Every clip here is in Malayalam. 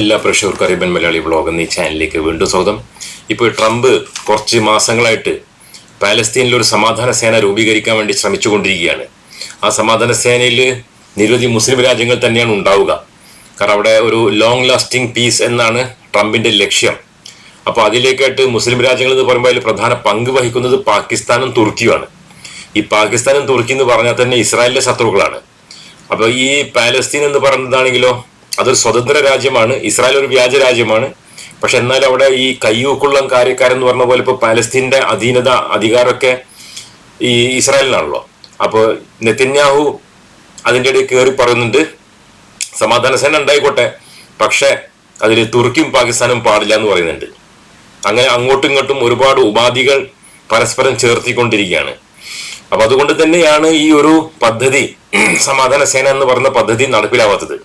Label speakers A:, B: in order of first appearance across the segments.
A: എല്ലാ പ്രേക്ഷകർക്കും അറിയബൻ മലയാളി ബ്ലോഗ് എന്നീ ചാനലിലേക്ക് വീണ്ടും സ്വാഗതം. ഇപ്പോൾ ട്രംപ് കുറച്ച് മാസങ്ങളായിട്ട് പാലസ്തീനിൽ ഒരു സമാധാന സേന രൂപീകരിക്കാൻ വേണ്ടി ശ്രമിച്ചുകൊണ്ടിരിക്കുകയാണ്. ആ സമാധാന സേനയിൽ നിരവധി മുസ്ലിം രാജ്യങ്ങൾ തന്നെയാണ് ഉണ്ടാവുക. കാരണം അവിടെ ഒരു ലോങ് ലാസ്റ്റിംഗ് പീസ് എന്നാണ് ട്രംപിന്റെ ലക്ഷ്യം. അപ്പോൾ അതിലേക്കായിട്ട് മുസ്ലിം രാജ്യങ്ങൾ എന്ന് പറയുമ്പോൾ അതിൽ പ്രധാന പങ്ക് വഹിക്കുന്നത് പാകിസ്ഥാനും തുർക്കിയുമാണ്. ഈ പാകിസ്ഥാനും തുർക്കി എന്ന് പറഞ്ഞാൽ തന്നെ ഇസ്രായേലിന്റെ ശത്രുക്കളാണ്. അപ്പോൾ ഈ പാലസ്തീൻ എന്ന് പറയുന്നതാണെങ്കിലോ അതൊരു സ്വതന്ത്ര രാജ്യമാണ്. ഇസ്രായേൽ ഒരു വ്യാജ രാജ്യമാണ്. പക്ഷെ എന്നാൽ അവിടെ ഈ കയ്യൂക്കുള്ളം കാര്യക്കാരെന്ന് പറഞ്ഞ പോലെ ഇപ്പോൾ പാലസ്തീന്റെ അധീനത അധികാരമൊക്കെ ഈ ഇസ്രായേലിനാണല്ലോ. അപ്പോൾ നെത്തിന്യാഹു അതിന്റെ ഇടയിൽ കയറി പറയുന്നുണ്ട് സമാധാന സേന ഉണ്ടായിക്കോട്ടെ പക്ഷേ അതിൽ തുർക്കിയും പാകിസ്ഥാനും പാടില്ല എന്ന് പറയുന്നുണ്ട്. അങ്ങനെ അങ്ങോട്ടും ഇങ്ങോട്ടും ഒരുപാട് ഉപാധികൾ പരസ്പരം ചേർത്തിക്കൊണ്ടിരിക്കുകയാണ്. അപ്പൊ അതുകൊണ്ട് തന്നെയാണ് ഈ ഒരു പദ്ധതി സമാധാന സേന എന്ന് പറയുന്ന പദ്ധതി നടപ്പിലാവാത്തത്.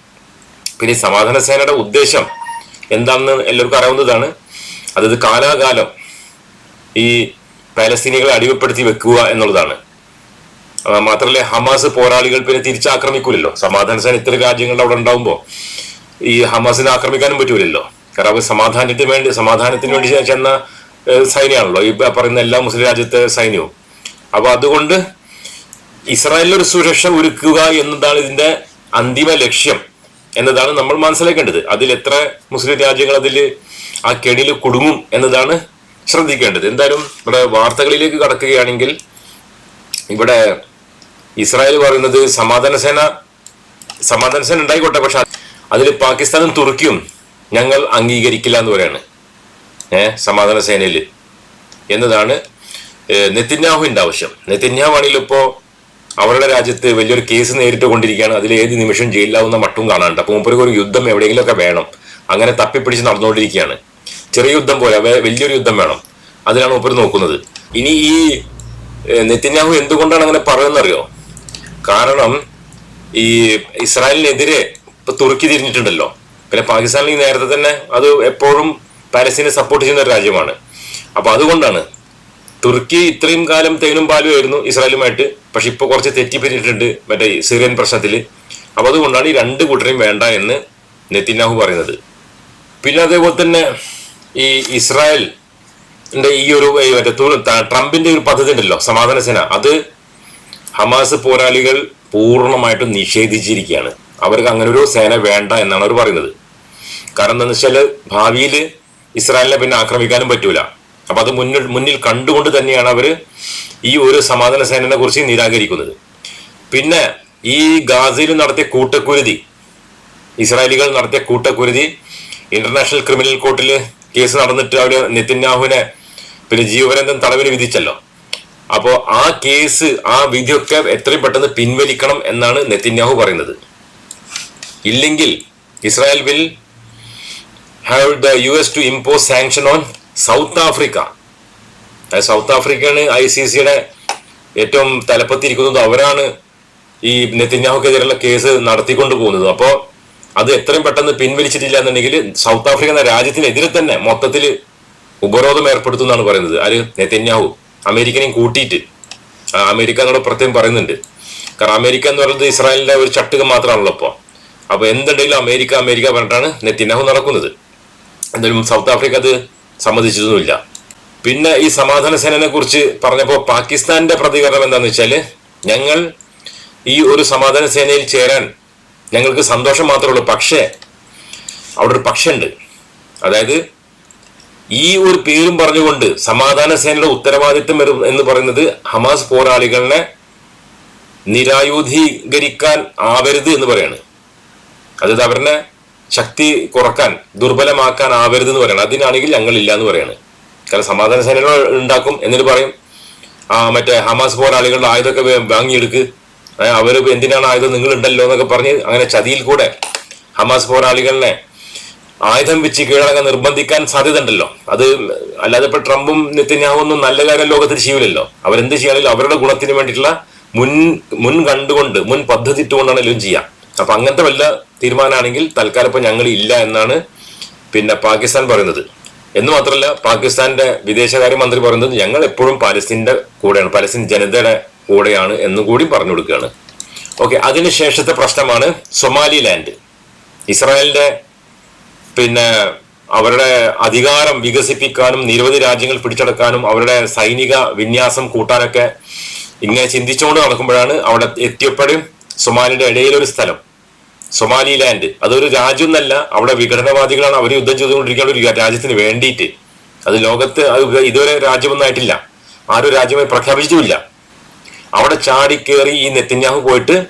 A: പിന്നെ സമാധാന സേനയുടെ ഉദ്ദേശം എന്താണെന്ന് എല്ലാവർക്കും അറിയാവുന്നതാണ്. അതായത് കാലാകാലം ഈ പാലസ്തീനികളെ അടിമപ്പെടുത്തി വെക്കുക എന്നുള്ളതാണ്. മാത്രമല്ല ഹമാസ് പോരാളികൾ പിന്നെ തിരിച്ചാക്രമിക്കൂലല്ലോ. സമാധാന സേന ഇത്ര രാജ്യങ്ങളുടെ അവിടെ ഉണ്ടാവുമ്പോൾ ഈ ഹമാസിനെ ആക്രമിക്കാനും പറ്റൂലല്ലോ. കാരണം അവർ സമാധാനത്തിന് വേണ്ടി സമാധാനത്തിന് വേണ്ടി ചെന്ന സൈന്യമാണല്ലോ ഈ പറയുന്ന എല്ലാ മുസ്ലിം രാജ്യത്തെ സൈന്യവും. അപ്പൊ അതുകൊണ്ട് ഇസ്രായേലിൽ ഒരു സുരക്ഷ ഒരുക്കുക എന്നതാണ് ഇതിന്റെ അന്തിമ ലക്ഷ്യം. എന്നതാണ് നമ്മൾ മനസ്സിലാക്കേണ്ടത്. അതിൽ എത്ര മുസ്ലിം രാജ്യങ്ങൾ അതിൽ ആ കെണിയിൽ കുടുങ്ങും എന്നതാണ് ശ്രദ്ധിക്കേണ്ടത്. എന്തായാലും ഇവിടെ വാർത്തകളിലേക്ക് കടക്കുകയാണെങ്കിൽ ഇവിടെ ഇസ്രായേൽ പറയുന്നത് സമാധാന സേന സമാധാന സേന ഉണ്ടായിക്കോട്ടെ പക്ഷെ അതിൽ പാകിസ്ഥാനും തുർക്കിയും ഞങ്ങൾ അംഗീകരിക്കില്ല എന്ന് പറയാണ്. ഏഹ് സമാധാന സേനയിൽ. എന്നതാണ് നെത്തിന്യാഹുവിന്റെ ആവശ്യം. നെത്തിന്യാഹു ആണെങ്കിൽ ഇപ്പോ അവരുടെ രാജ്യത്ത് വലിയൊരു കേസ് നേരിട്ട് കൊണ്ടിരിക്കുകയാണ് അതിൽ ഏത് നിമിഷം ജയിലിലാവുന്ന മട്ടും കാണാനുണ്ട്. അപ്പോൾ മൂപ്പർക്ക് ഒരു യുദ്ധം എവിടെയെങ്കിലുമൊക്കെ വേണം. അങ്ങനെ തപ്പിപ്പിടിച്ച് നടന്നുകൊണ്ടിരിക്കുകയാണ്. ചെറിയ യുദ്ധം പോലെ വലിയൊരു യുദ്ധം വേണം. അതിലാണ് മൂപ്പർ നോക്കുന്നത്. ഇനി ഈ നിത്യന്യാഹു എന്തുകൊണ്ടാണ് അങ്ങനെ പറയുന്നറിയോ? കാരണം ഈ ഇസ്രായേലിനെതിരെ ഇപ്പൊ തുർക്കി തിരിഞ്ഞിട്ടുണ്ടല്ലോ. പിന്നെ പാകിസ്ഥാനിൽ നേരത്തെ തന്നെ അത് എപ്പോഴും പാലസ്തീനെ സപ്പോർട്ട് ചെയ്യുന്ന ഒരു രാജ്യമാണ്. അപ്പൊ അതുകൊണ്ടാണ് തുർക്കി ഇത്രയും കാലം തേനും പാലും ആയിരുന്നു ഇസ്രായേലുമായിട്ട്. പക്ഷെ ഇപ്പൊ കുറച്ച് തെറ്റിപ്പറ്റിട്ടുണ്ട് മറ്റേ സിറിയൻ പ്രശ്നത്തിൽ അപ്പൊ അതുകൊണ്ടാണ് ഈ രണ്ട് കൂട്ടരെയും വേണ്ട എന്ന് നെത്തിനാഹു പറയുന്നത്. പിന്നെ അതേപോലെ തന്നെ ഈ ഇസ്രായേൽ ഈ ഒരു മറ്റേ ട്രംപിന്റെ ഒരു പദ്ധതി ഉണ്ടല്ലോ സമാധാന സേന. അത് ഹമാസ് പോരാളികൾ പൂർണമായിട്ടും നിഷേധിച്ചിരിക്കുകയാണ്. അവർക്ക് അങ്ങനെ ഒരു സേന വേണ്ട എന്നാണ് അവർ പറയുന്നത്. കാരണം എന്താണെന്ന് വെച്ചാൽ ഭാവിയിൽ ഇസ്രായേലിനെ പിന്നെ ആക്രമിക്കാനും പറ്റൂല. അപ്പൊ അത് മുന്നിൽ മുന്നിൽ കണ്ടുകൊണ്ട് തന്നെയാണ് അവർ ഈ ഒരു സമാധാന സേനനെ കുറിച്ച് നിരാകരിക്കുന്നത്. പിന്നെ ഈ ഗാസയിൽ നടത്തിയ കൂട്ടക്കുരുതി ഇസ്രായേലികൾ നടത്തിയ കൂട്ടക്കുരുതി ഇന്റർനാഷണൽ ക്രിമിനൽ കോർട്ടിൽ കേസ് നടന്നിട്ട് അവർ നെത്തിന്യാഹുവിനെ പിന്നെ ജീവപര്യന്തം തടവിൽ വിധിച്ചല്ലോ. അപ്പോൾ ആ കേസ് ആ വിധിയൊക്കെ എത്രയും പെട്ടെന്ന് പിൻവലിക്കണം എന്നാണ് നെത്തിന്യാഹു പറയുന്നത്. ഇല്ലെങ്കിൽ Israel will have the U S to impose sanction on South Africa. South ആഫ്രിക്കയാണ് I C സിയുടെ ഏറ്റവും തലപ്പത്തിരിക്കുന്നത്. അവരാണ് ഈ നെത്തിന്യാഹുക്കെതിരെയുള്ള കേസ് നടത്തിക്കൊണ്ട് പോകുന്നത്. അപ്പോൾ അത് എത്രയും പെട്ടെന്ന് പിൻവലിച്ചിട്ടില്ല എന്നുണ്ടെങ്കിൽ സൗത്ത് ആഫ്രിക്ക എന്ന രാജ്യത്തിനെതിരെ തന്നെ മൊത്തത്തിൽ ഉപരോധം ഏർപ്പെടുത്തും എന്നാണ് പറയുന്നത്. ആര്? നെത്തന്യാഹു. അമേരിക്കനെയും കൂട്ടിയിട്ട്. അമേരിക്ക എന്നോട് പ്രത്യേകം പറയുന്നുണ്ട്. കാരണം അമേരിക്ക എന്ന് പറയുന്നത് ഇസ്രായേലിന്റെ ഒരു ചട്ടുക മാത്രമാണല്ലോ ഇപ്പോൾ അപ്പൊ എന്തുണ്ടെങ്കിലും അമേരിക്ക അമേരിക്ക പറഞ്ഞിട്ടാണ് നെത്തന്യാഹു നടക്കുന്നത്. എന്തായാലും സൗത്ത് ആഫ്രിക്ക അത് സമ്മതിച്ചതൊന്നുമില്ല പിന്നെ ഈ സമാധാന സേനനെ കുറിച്ച് പറഞ്ഞപ്പോൾ പാകിസ്ഥാന്റെ പ്രതികരണം എന്താന്ന് വെച്ചാൽ ഞങ്ങൾ ഈ ഒരു സമാധാന സേനയിൽ ചേരാൻ ഞങ്ങൾക്ക് സന്തോഷം മാത്രമേ ഉള്ളൂ. പക്ഷേ അവിടെ ഒരു പക്ഷേ ഉണ്ട് അതായത് ഈ ഒരു പേരും പറഞ്ഞുകൊണ്ട് സമാധാന സേനയുടെ ഉത്തരവാദിത്വം എന്ന് പറയുന്നത് ഹമാസ് പോരാളികളെ നിരായുധീകരിക്കാൻ ആവരുത് എന്ന് പറയാണ്. അതായത് അവരുടെ ശക്തി കുറയ്ക്കാൻ ദുർബലമാക്കാൻ ആവരുത് എന്ന് പറയണം. അതിനാണെങ്കിൽ ഞങ്ങൾ ഇല്ല എന്ന് പറയാണ്. കാരണം സമാധാന സേനകൾ ഉണ്ടാക്കും എന്നിട്ട് പറയും ആ മറ്റേ ഹമാസ് പോരാളികളുടെ ആയുധമൊക്കെ വാങ്ങിയെടുക്ക്. അവർ എന്തിനാണ് ആയുധം? നിങ്ങൾ ഉണ്ടല്ലോ എന്നൊക്കെ പറഞ്ഞ് അങ്ങനെ ചതിയിൽ കൂടെ ഹമാസ് പോരാളികളെ ആയുധം വെച്ച് കീഴടങ്ങാൻ നിർബന്ധിക്കാൻ സാധ്യത ഉണ്ടല്ലോ അത് അല്ലാതെ ഇപ്പൊ ട്രംപും നെത്തന്യാഹൊന്നും നല്ല കാര്യം ലോകത്തിൽ ചെയ്യൂലല്ലോ. അവരെന്ത് ചെയ്യാണെങ്കിലും അവരുടെ ഗുണത്തിന് വേണ്ടിയിട്ടുള്ള മുൻ മുൻ കണ്ടുകൊണ്ട് മുൻ പദ്ധതി ഇട്ടുകൊണ്ടാണ് എല്ലാം ചെയ്യാം. അപ്പൊ അങ്ങനത്തെ വല്ല തീരുമാനമാണെങ്കിൽ തൽക്കാലം ഇപ്പൊ ഞങ്ങൾ ഇല്ല എന്നാണ് പിന്നെ പാകിസ്ഥാൻ പറയുന്നത്. എന്ന് മാത്രമല്ല പാകിസ്ഥാന്റെ വിദേശകാര്യ മന്ത്രി പറയുന്നത് ഞങ്ങൾ എപ്പോഴും പാലസ്തീന്റെ കൂടെയാണ് പാലസ്തീൻ ജനതയുടെ കൂടെയാണ് എന്നും കൂടി പറഞ്ഞു കൊടുക്കുകയാണ്. ഓക്കെ അതിനുശേഷത്തെ പ്രശ്നമാണ് സൊമാലിലാൻഡ്. ഇസ്രായേലിന്റെ പിന്നെ അവരുടെ അധികാരം വികസിപ്പിക്കാനും നിരവധി രാജ്യങ്ങൾ പിടിച്ചെടുക്കാനും അവരുടെ സൈനിക വിന്യാസം കൂട്ടാനൊക്കെ ഇങ്ങനെ ചിന്തിച്ചുകൊണ്ട് നടക്കുമ്പോഴാണ് അവിടെ എത്തിയപ്പോഴും സൊമാലിയുടെ ഇടയിലൊരു സ്ഥലം. സൊമാലി ലാൻഡ് അതൊരു രാജ്യം എന്നല്ല അവിടെ വിഘടനവാദികളാണ് അവർ യുദ്ധം ചെയ്തുകൊണ്ടിരിക്കുന്ന ഒരു രാജ്യത്തിന് വേണ്ടിയിട്ട്. അത് ലോകത്ത് അത് ഇതുവരെ രാജ്യമൊന്നായിട്ടില്ല. ആരും രാജ്യമായി പ്രഖ്യാപിച്ചിട്ടുമില്ല. അവിടെ ചാടിക്കേറി ഈ നെത്തിന്യാഹു പോയിട്ട്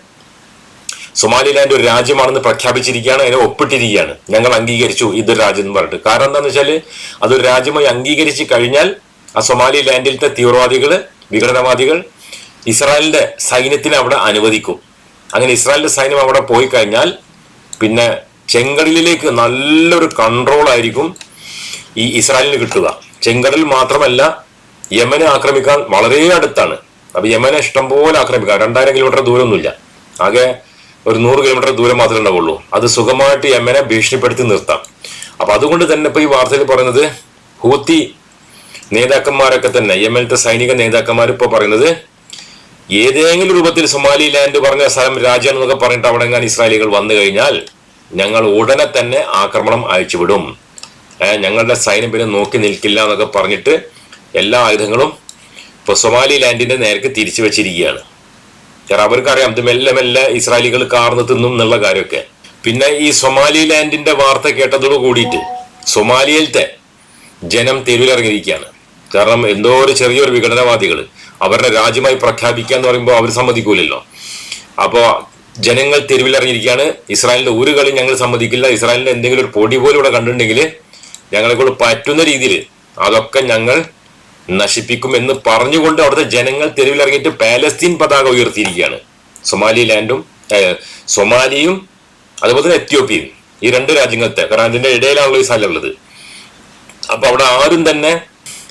A: സൊമാലിലാൻഡ് ഒരു രാജ്യമാണെന്ന് പ്രഖ്യാപിച്ചിരിക്കുകയാണ്. അതിനെ ഒപ്പിട്ടിരിക്കുകയാണ്. ഞങ്ങൾ അംഗീകരിച്ചു. ഇതൊരു രാജ്യം എന്ന് പറഞ്ഞിട്ട്. കാരണം എന്താന്ന് വെച്ചാൽ അതൊരു രാജ്യമായി അംഗീകരിച്ച് കഴിഞ്ഞാൽ ആ സൊമാലി ലാൻഡിലത്തെ തീവ്രവാദികൾ വിഘടനവാദികൾ ഇസ്രായേലിന്റെ സൈന്യത്തിനെ അവിടെ അനുവദിക്കും. അങ്ങനെ ഇസ്രായേലിന്റെ സൈന്യം അവിടെ പോയി കഴിഞ്ഞാൽ പിന്നെ ചെങ്കടലിലേക്ക് നല്ലൊരു കൺട്രോൾ ആയിരിക്കും ഈ ഇസ്രായേലിന് കിട്ടുക. ചെങ്കടൽ മാത്രമല്ല യമനെ ആക്രമിക്കാൻ വളരെ അടുത്താണ്. അപ്പൊ യമനെ ഇഷ്ടംപോലെ ആക്രമിക്കാം രണ്ടായിരം കിലോമീറ്റർ ദൂരമൊന്നുമില്ല. ആകെ ഒരു നൂറ് കിലോമീറ്റർ ദൂരം മാത്രമേ ഉണ്ടാവുള്ളൂ. അത് സുഖമായിട്ട് യമനെ ഭീഷണിപ്പെടുത്തി നിർത്താം. അപ്പൊ അതുകൊണ്ട് തന്നെ ഇപ്പൊ ഈ വാർത്തയിൽ പറയുന്നത് ഹൂത്തി നേതാക്കന്മാരൊക്കെ തന്നെ യമനത്തെ സൈനിക നേതാക്കന്മാർ ഇപ്പൊ പറയുന്നത് ഏതെങ്കിലും രൂപത്തിൽ സൊമാലിലാൻഡ് പറഞ്ഞ സ്ഥലം രാജ്യം എന്നൊക്കെ പറഞ്ഞിട്ട് അവിടെ എങ്ങാൻ ഇസ്രായേലികൾ വന്നു കഴിഞ്ഞാൽ ഞങ്ങൾ ഉടനെ തന്നെ ആക്രമണം അയച്ചുവിടും. ഞങ്ങളുടെ സൈന്യം പിന്നെ നോക്കി നിൽക്കില്ല എന്നൊക്കെ പറഞ്ഞിട്ട് എല്ലാ ആയുധങ്ങളും ഇപ്പൊ സൊമാലി ലാൻഡിന്റെ നേർക്ക് തിരിച്ചു വെച്ചിരിക്കുകയാണ്. കാരണം അവർക്കറിയാം ഇത് മെല്ലെ മെല്ലെ ഇസ്രായേലികൾ കാർന്ന് തിന്നും എന്നുള്ള കാര്യമൊക്കെ. പിന്നെ ഈ സൊമാലി ലാൻഡിന്റെ വാർത്ത കേട്ടതോട് കൂടിയിട്ട് സൊമാലിയയിലത്തെ ജനം തെരുവിലിറങ്ങിയിരിക്കുകയാണ്. കാരണം എന്തോ ഒരു ചെറിയൊരു വിഘടനവാദികൾ അവരുടെ രാജ്യമായി പ്രഖ്യാപിക്കുക എന്ന് പറയുമ്പോൾ അവർ സമ്മതിക്കൂലല്ലോ. അപ്പോൾ ജനങ്ങൾ തെരുവിലിറങ്ങിയിരിക്കുകയാണ്. ഇസ്രായേലിന്റെ ഒരു കളി ഞങ്ങൾ സമ്മതിക്കില്ല. ഇസ്രായേലിന്റെ എന്തെങ്കിലും ഒരു പൊടി പോലും ഇവിടെ കണ്ടിട്ടുണ്ടെങ്കിൽ ഞങ്ങളെ പറ്റുന്ന രീതിയിൽ അതൊക്കെ ഞങ്ങൾ നശിപ്പിക്കും എന്ന് പറഞ്ഞുകൊണ്ട് അവിടുത്തെ ജനങ്ങൾ തെരുവിലിറങ്ങിയിട്ട് പാലസ്തീൻ പതാക ഉയർത്തിയിരിക്കുകയാണ്. സൊമാലി ലാൻഡും സൊമാലിയും അതുപോലെ തന്നെ എത്യോപ്യയും ഈ രണ്ട് രാജ്യങ്ങളത്തെ കാരണം അതിന്റെ ഇടയിലാണല്ലോ ഈ സ്ഥലമുള്ളത് അപ്പൊ അവിടെ ആരും തന്നെ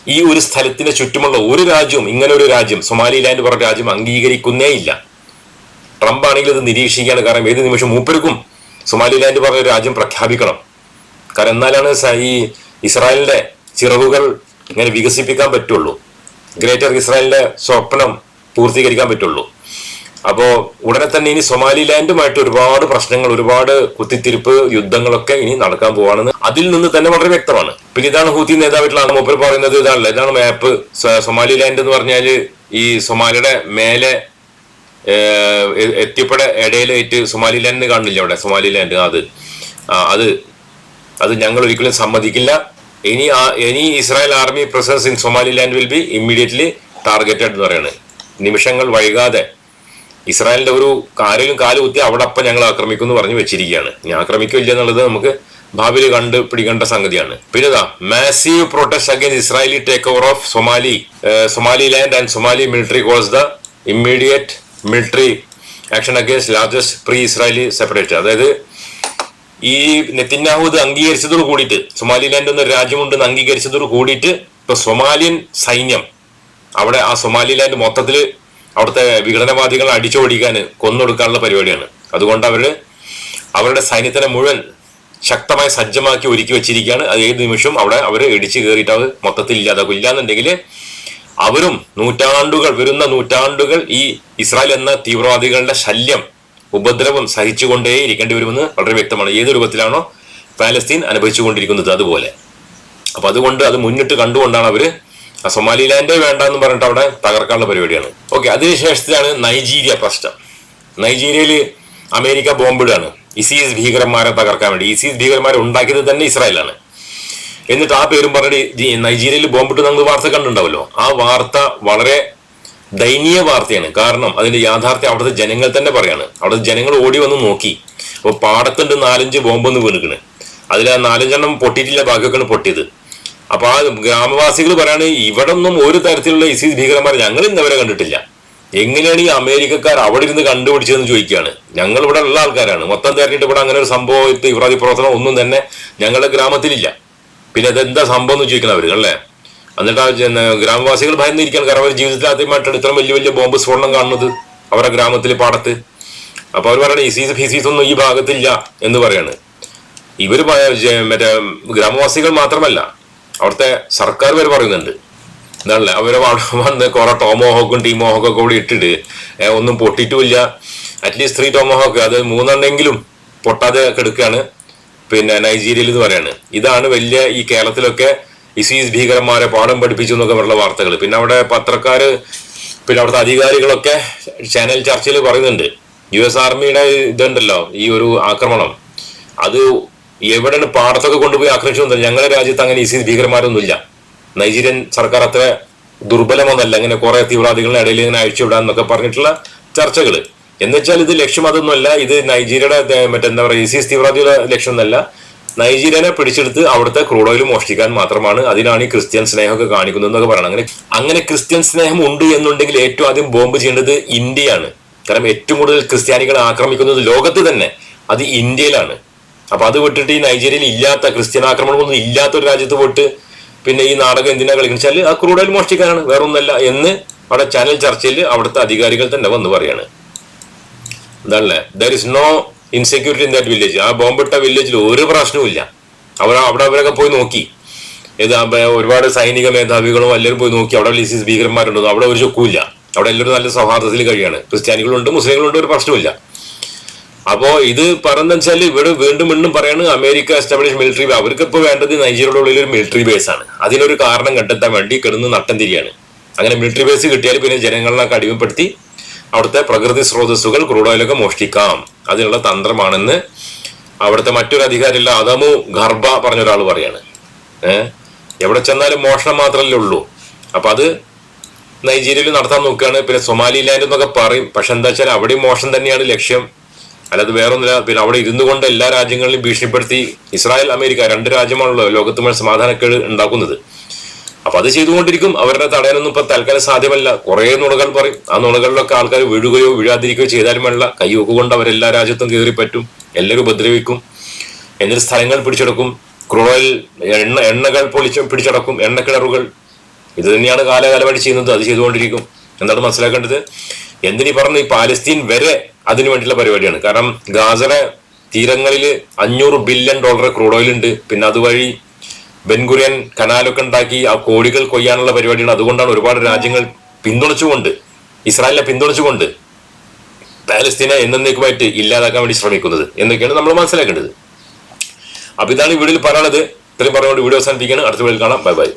A: ഈ ഒരു സ്ഥലത്തിന് ചുറ്റുമുള്ള ഒരു രാജ്യവും ഇങ്ങനെ ഒരു രാജ്യം സൊമാലിലാൻഡ് പറഞ്ഞ രാജ്യം അംഗീകരിക്കുന്നേ ഇല്ല. ട്രംപ് ആണെങ്കിൽ ഇത് നിരീക്ഷിക്കുകയാണ്. കാരണം ഏത് നിമിഷം മൂപ്പർക്കും സൊമാലിലാൻഡ് പറഞ്ഞ രാജ്യം പ്രഖ്യാപിക്കണം. കാരണം എന്നാലാണ് ഈ ഇസ്രായേലിന്റെ ചിറകുകൾ ഇങ്ങനെ വികസിപ്പിക്കാൻ പറ്റുള്ളൂ. ഗ്രേറ്റർ ഇസ്രായേലിന്റെ സ്വപ്നം പൂർത്തീകരിക്കാൻ പറ്റുള്ളൂ. അപ്പോ ഉടനെ തന്നെ ഇനി സൊമാലി ലാൻഡുമായിട്ട് ഒരുപാട് പ്രശ്നങ്ങൾ ഒരുപാട് കുത്തിത്തിരിപ്പ് യുദ്ധങ്ങളൊക്കെ ഇനി നടക്കാൻ പോവാണെന്ന് അതിൽ നിന്ന് തന്നെ വളരെ വ്യക്തമാണ്. പിന്നെ ഇതാണ് ഹൂത്തി നേതാവായിട്ടുള്ള മൂപ്പർ പറയുന്നത് ഇതാണല്ലോ ഇതാണ് മാപ്പ് സൊമാലിലാൻഡ് സൊമാലി ലാൻഡ് എന്ന് പറഞ്ഞാൽ ഈ സൊമാലിയുടെ മേലെ എത്തിയപ്പോടെ ഇടയിലായിട്ട് സൊമാലി ലാൻഡ് കാണില്ല അവിടെ സൊമാലി ലാൻഡ് അത് അത് അത് ഞങ്ങൾ ഒരിക്കലും സമ്മതിക്കില്ല. ഇനി ഇനി Israel army presence in Somaliland will be immediately targeted എന്ന് പറയുന്നത് നിമിഷങ്ങൾ വൈകാതെ ഇസ്രായേലിന്റെ ഒരു കാലിലും കാലും കുത്തി അവിടെ അപ്പം ഞങ്ങൾ ആക്രമിക്കുമെന്ന് പറഞ്ഞു വെച്ചിരിക്കുകയാണ്. ഇനി ആക്രമിക്കില്ല എന്നുള്ളത് നമുക്ക് ഭാവിയിൽ കണ്ട് പിടിക്കേണ്ട സംഗതിയാണ്. പിന്നെതാ massive protest against Israeli takeover of Somali Somaliland and Somali military calls the immediate military action against largest pre Israeli separate അതായത് ഈ നെത്തിന്യാഹു ഇത് അംഗീകരിച്ചതോട് കൂടിയിട്ട് സൊമാലിലാൻഡ് എന്നൊരു രാജ്യമുണ്ടെന്ന് അംഗീകരിച്ചതോട് കൂടിയിട്ട് ഇപ്പൊ സൊമാലിയൻ സൈന്യം അവിടെ ആ സൊമാലിലാൻഡ് മൊത്തത്തിൽ അവിടുത്തെ വിഘടനവാദികളെ അടിച്ചോടിക്കാൻ കൊന്നൊടുക്കാനുള്ള പരിപാടിയാണ്. അതുകൊണ്ട് അവർ അവരുടെ സൈന്യത്തിനെ മുഴുവൻ ശക്തമായി സജ്ജമാക്കി ഒരുക്കി വെച്ചിരിക്കുകയാണ്. അത് ഏത് നിമിഷവും അവിടെ അവർ ഇടിച്ചു കയറിയിട്ട് അത് മൊത്തത്തിൽ ഇല്ലാതാക്കും ഇല്ലാന്നുണ്ടെങ്കിൽ അവരും നൂറ്റാണ്ടുകൾ വരുന്ന നൂറ്റാണ്ടുകൾ ഈ ഇസ്രായേൽ എന്ന തീവ്രവാദികളുടെ ശല്യം ഉപദ്രവം സഹിച്ചുകൊണ്ടേ ഇരിക്കേണ്ടി വരുമെന്ന് വളരെ വ്യക്തമാണ്. ഏത് രൂപത്തിലാണോ പാലസ്തീൻ അനുഭവിച്ചുകൊണ്ടിരിക്കുന്നത് അതുപോലെ. അപ്പൊ അതുകൊണ്ട് അത് മുന്നിട്ട് കണ്ടുകൊണ്ടാണ് അവർ സൊമാലിലാൻഡേ വേണ്ട എന്ന് പറഞ്ഞിട്ട് അവിടെ തകർക്കാനുള്ള പരിപാടിയാണ്. ഓക്കെ അതിനുശേഷത്തിലാണ് നൈജീരിയ പ്രശ്നം. നൈജീരിയയിൽ അമേരിക്ക ബോംബിടുകയാണ്. ഇസീസ് ഭീകരന്മാരെ തകർക്കാൻ വേണ്ടി. ഇസീസ് ഭീകരന്മാരെ ഉണ്ടാക്കിയത് തന്നെ ഇസ്രായേലാണ് എന്നിട്ട് ആ പേരും പറഞ്ഞിട്ട് നൈജീരിയയിൽ ബോംബിട്ട് നമ്മൾ വാർത്ത കണ്ടിട്ടുണ്ടാവല്ലോ. ആ വാർത്ത വളരെ ദയനീയ വാർത്തയാണ്. കാരണം അതിന്റെ യാഥാർത്ഥ്യം അവിടുത്തെ ജനങ്ങൾ തന്നെ പറയാണ്. അവിടുത്തെ ജനങ്ങൾ ഓടി വന്ന് നോക്കി. അപ്പോൾ പാടത്തുണ്ട് നാലഞ്ച് ബോംബൊന്ന് വീണിക്കണ് അതിൽ ആ നാലഞ്ചെണ്ണം പൊട്ടിയിട്ടില്ല ബാക്കിയൊക്കെയാണ് പൊട്ടിയത്. അപ്പൊ ആ ഗ്രാമവാസികൾ പറയാണ് ഇവിടെ ഒന്നും ഒരു തരത്തിലുള്ള ഇസീസ് ഭീകരന്മാർ ഞങ്ങൾ ഇന്നവരെ കണ്ടിട്ടില്ല. എങ്ങനെയാണ് ഈ അമേരിക്കക്കാർ അവിടെ ഇരുന്ന് കണ്ടുപിടിച്ചതെന്ന് ചോദിക്കുകയാണ്. ഞങ്ങൾ ഇവിടെ ഉള്ള ആൾക്കാരാണ്. മൊത്തം തെരഞ്ഞിട്ട് ഇവിടെ അങ്ങനെ ഒരു സംഭവം തീവ്രവാദി പ്രവർത്തനം ഒന്നും തന്നെ ഞങ്ങളുടെ ഗ്രാമത്തിലില്ല. പിന്നെ അതെന്താ സംഭവം എന്ന് ചോദിക്കണം അവർ അല്ലേ? എന്നിട്ട് ആ ഗ്രാമവാസികൾ ഭയന്നിരിക്കണം കാരണം അവർ ജീവിതത്തിൽ ആദ്യമായിട്ടാണ് ഇത്ര വലിയ വലിയ ബോംബ് സ്ഫോടനം കാണുന്നത് അവരുടെ ഗ്രാമത്തിലെ പാടത്ത്. അപ്പൊ അവർ പറയണ ഇസീസ് ഫിസീസ് ഒന്നും ഈ ഭാഗത്തില്ല എന്ന് പറയാണ്. ഇവർ മറ്റേ ഗ്രാമവാസികൾ മാത്രമല്ല അവിടുത്തെ സർക്കാർ പേര് പറയുന്നുണ്ട്. എന്താണല്ലേ? അവരെ വന്ന് കുറെ ടോമോഹോക്കും ടീമോഹോക്കും കൂടി ഇട്ടിട്ട് ഒന്നും പൊട്ടിയിട്ടുമില്ല അറ്റ്ലീസ്റ്റ് ത്രീ ടോമോഹോക്ക് അത് മൂന്നെണ്ണെങ്കിലും പൊട്ടാതെ കെടുക്കുകയാണ് പിന്നെ നൈജീരിയയിൽ എന്ന് പറയാണ്. ഇതാണ് വലിയ ഈ കേരളത്തിലൊക്കെ ഇസീസ് ഭീകരന്മാരെ പാഠം പഠിപ്പിച്ചു എന്നൊക്കെ ഉള്ള വാർത്തകൾ പിന്നെ അവിടെ പത്രക്കാർ പിന്നെ അവിടുത്തെ അധികാരികളൊക്കെ ചാനൽ ചർച്ചയിൽ പറയുന്നുണ്ട്. യു എസ് ആർമിയുടെ ഇതുണ്ടല്ലോ ഈ ഒരു ആക്രമണം. അത് എവിടെയാണ് പാടത്തൊക്കെ കൊണ്ടുപോയി ആക്രമിച്ചൊന്നുമില്ല ഞങ്ങളുടെ രാജ്യത്ത് അങ്ങനെ ഇസീസ് ഭീകരന്മാരൊന്നുമില്ല. നൈജീരിയൻ സർക്കാർ അത്ര ദുർബലമൊന്നല്ല. അങ്ങനെ കുറെ തീവ്രവാദികളുടെ ഇടയിൽ ഇങ്ങനെ അഴിച്ചുവിടാന്നൊക്കെ പറഞ്ഞിട്ടുള്ള ചർച്ചകൾ എന്നുവെച്ചാൽ ഇത് ലക്ഷ്യം അതൊന്നുമല്ല. ഇത് നൈജീരിയയുടെ മറ്റെന്താ പറയുക ഇസീസ് തീവ്രവാദിയുടെ ലക്ഷ്യമൊന്നല്ല നൈജീരിയനെ പിടിച്ചെടുത്ത് അവിടുത്തെ ക്രൂഡ് ഓയിൽ മോഷ്ടിക്കാൻ മാത്രമാണ് അതിനാണ് ഈ ക്രിസ്ത്യൻ സ്നേഹമൊക്കെ കാണിക്കുന്നത് എന്നൊക്കെ പറയണം. അങ്ങനെ അങ്ങനെ ക്രിസ്ത്യൻ സ്നേഹം ഉണ്ട് എന്നുണ്ടെങ്കിൽ ഏറ്റവും ആദ്യം ബോംബ് ചെയ്യേണ്ടത് ഇന്ത്യയാണ്. കാരണം ഏറ്റവും കൂടുതൽ ക്രിസ്ത്യാനികളെ ആക്രമിക്കുന്നത് ലോകത്ത് തന്നെ. അത് ഇന്ത്യയിലാണ്. അപ്പൊ അത് വിട്ടിട്ട് ഈ നൈജീരിയയിൽ ഇല്ലാത്ത ക്രിസ്ത്യൻ ആക്രമണമൊന്നും ഇല്ലാത്ത ഒരു രാജ്യത്ത് പോയിട്ട് പിന്നെ ഈ നാടകം എന്തിനാ കളിക്കുന്നത്? വെച്ചാൽ ആ ക്രൂഡൽ മോഷ്ടിക്കാനാണ്. മോഷ്ടിക്കാനാണ് വേറൊന്നല്ല എന്ന് അവിടെ ചാനൽ ചർച്ചയിൽ അവിടുത്തെ അധികാരികൾ തന്നെ വന്ന് പറയാണ്. എന്താണല്ലേ there is no insecurity in that village ആ ബോംബിട്ട വില്ലേജിൽ ഒരു പ്രശ്നവും ഇല്ല. അവർ അവിടെ അവരൊക്കെ പോയി നോക്കി. ഇത് ഒരുപാട് സൈനിക മേധാവികളും എല്ലാവരും പോയി നോക്കി. അവിടെ ലീസീസ് ഭീകരന്മാരുണ്ടോ. അവിടെ ഒരു ചൊക്കുമില്ല. അവിടെ എല്ലാവരും നല്ല സൗഹാർദ്ദത്തിൽ കഴിയാണ്. ക്രിസ്ത്യാനികളുണ്ട് മുസ്ലിങ്ങളുണ്ട് ഒരു പ്രശ്നമില്ല അപ്പോ ഇത് പറഞ്ഞെന്ന് വെച്ചാൽ ഇവിടെ വീണ്ടും വീണ്ടും പറയാണ് അമേരിക്ക എസ്റ്റാബ്ലിഷ് മിലിറ്ററി അവർക്ക് ഇപ്പോൾ വേണ്ടത് നൈജീരിയയുടെ ഉള്ളിൽ ഒരു മിലിറ്ററി ബേസ് ആണ്. അതിനൊരു കാരണം കണ്ടെത്താൻ വേണ്ടി കിടന്ന് നട്ടം തിരിയാണ്. അങ്ങനെ മിലിറ്ററി ബേസ് കിട്ടിയാൽ പിന്നെ ജനങ്ങളിലൊക്കെ അടിമപ്പെടുത്തി അവിടുത്തെ പ്രകൃതി സ്രോതസ്സുകൾ ക്രൂഡ് ഓയിലൊക്കെ മോഷ്ടിക്കാം. അതിനുള്ള തന്ത്രമാണെന്ന് അവിടുത്തെ മറ്റൊരു അധികാരിയുള്ള അതമു ഗർഭ പറഞ്ഞ ഒരാൾ പറയാണ്. ഏഹ് എവിടെ ചെന്നാലും മോഷണം മാത്രമല്ലേ ഉള്ളൂ. അപ്പൊ അത് നൈജീരിയയിൽ നടത്താൻ നോക്കുകയാണ്. പിന്നെ സൊമാലിലാൻഡ് എന്നൊക്കെ പറയും. പക്ഷെ എന്താ വെച്ചാൽ അവിടെയും മോഷണം തന്നെയാണ് ലക്ഷ്യം. അല്ലാതെ വേറൊന്നുമില്ല. പിന്നെ അവിടെ ഇരുന്നു കൊണ്ട് എല്ലാ രാജ്യങ്ങളിലും ഭീഷണിപ്പെടുത്തി ഇസ്രായേൽ അമേരിക്ക രണ്ട് രാജ്യമാണല്ലോ ലോകത്തുമായി സമാധാനക്കേട് ഉണ്ടാക്കുന്നത്. അപ്പൊ അത് ചെയ്തുകൊണ്ടിരിക്കും. അവരുടെ തടയാനൊന്നും ഇപ്പൊ തൽക്കാലം സാധ്യമല്ല. കുറെ നുണകൾ പറയും. ആ നുണകളിലൊക്കെ ആൾക്കാർ വീഴുകയോ വീഴാതിരിക്കുകയോ ചെയ്താലും വേണ്ട കൈയൊക്കെ കൊണ്ട് അവരെല്ലാ രാജ്യത്തും കയറി പറ്റും. എല്ലാവരും ഉപദ്രവിക്കും. എന്നിട്ട് സ്ഥലങ്ങൾ പിടിച്ചെടുക്കും. ക്രൂഡോയിൽ എണ്ണ എണ്ണകൾ പൊളിച്ച് പിടിച്ചടക്കും. എണ്ണക്കിണറുകൾ. ഇത് തന്നെയാണ് കാലകാലമായിട്ട് ചെയ്യുന്നത്. അത് ചെയ്തുകൊണ്ടിരിക്കും. എന്താണ് മനസ്സിലാക്കേണ്ടത്? എന്തിനീ പറഞ്ഞു ഈ പാലസ്തീൻ വരെ അതിനു വേണ്ടിയുള്ള പരിപാടിയാണ്. കാരണം ഗാസറെ തീരങ്ങളിൽ അഞ്ഞൂറ് ബില്യൺ ഡോളർ ക്രൂഡ് ഓയിൽ ഉണ്ട്. പിന്നെ അതുവഴി ബെൻഗുരിയൻ കനാലൊക്കെ ഉണ്ടാക്കി ആ കോടികൾ കൊയ്യാനുള്ള പരിപാടിയാണ്. അതുകൊണ്ടാണ് ഒരുപാട് രാജ്യങ്ങൾ പിന്തുണച്ചുകൊണ്ട് ഇസ്രായേലിനെ പിന്തുണച്ചുകൊണ്ട് പാലസ്തീനെ എന്നേക്കുമായിട്ട് ഇല്ലാതാക്കാൻ വേണ്ടി ശ്രമിക്കുന്നത്. എന്നൊക്കെയാണ് നമ്മൾ മനസ്സിലാക്കേണ്ടത്. അപ്പൊ ഇതാണ് ഈ വീഡിയോയിൽ പറയാനുള്ളത്. ഇത്രയും പറഞ്ഞുകൊണ്ട് വീഡിയോ അവസാനിപ്പിക്കുകയാണ്. അടുത്ത വീഡിയോയിൽ കാണാം. Bye bye